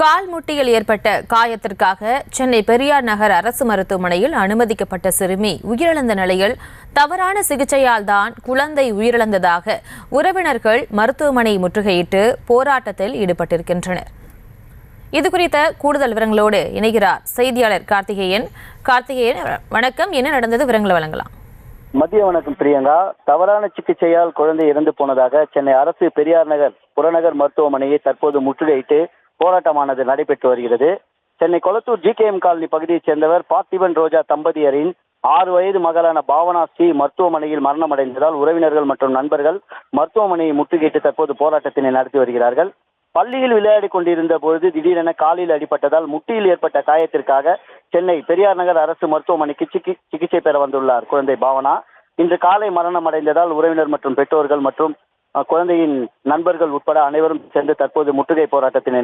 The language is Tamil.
கால் முட்டியில் ஏற்பட்ட காயத்திற்காக சென்னை பெரியார் நகர் அரசு மருத்துவமனையில் அனுமதிக்கப்பட்ட சிறுமி உயிரிழந்த நிலையில் தவறான சிகிச்சையால் தான் குழந்தை உயிரிழந்ததாக உறவினர்கள் மருத்துவமனை முற்றுகையிட்டு போராட்டத்தில் ஈடுபட்டிருக்கின்றனர். இது குறித்த கூடுதல் விவரங்களோடு இணைகிறார் செய்தியாளர் கார்த்திகேயன். கார்த்திகேயன் வணக்கம். என்ன நடந்தது? விவரங்களை வழங்கலாம். மதிய வணக்கம் பிரியங்கா. தவறான சிகிச்சையால் குழந்தை இறந்து போனதாக சென்னை அரசு பெரியார் நகர் புறநகர் மருத்துவமனையை தற்போது முற்றுகையிட்டு போராட்டமானது நடைபெற்று வருகிறது. Chennai Kolathur G K M colony பகுதியைச் சேர்ந்தவர் பார்த்திபன் ரோஜா தம்பதியரின் ஆறு வயது மகளான பாவனா ஸ்ரீ மருத்துவமனையில் மரணமடைந்ததால் உறவினர்கள் மற்றும் நண்பர்கள் மருத்துவமனையை முற்றுகையிட்டு தற்போது போராட்டத்தினை நடத்தி வருகிறார்கள். பள்ளியில் விளையாடி கொண்டிருந்த பொழுது திடீரென காலில் அடிபட்டதால் முட்டியில் ஏற்பட்ட காயத்திற்காக சென்னை பெரியார் நகர் அரசு மருத்துவமனைக்கு சிகிச்சை பெற வந்துள்ளார் குழந்தை பாவனா. இன்று காலை மரணம் அடைந்ததால் உறவினர் மற்றும் பெற்றோர்கள் மற்றும் குழந்தையின் நண்பர்கள் உட்பட அனைவரும் சேர்ந்து தற்போது முற்றுகை போராட்டத்தினை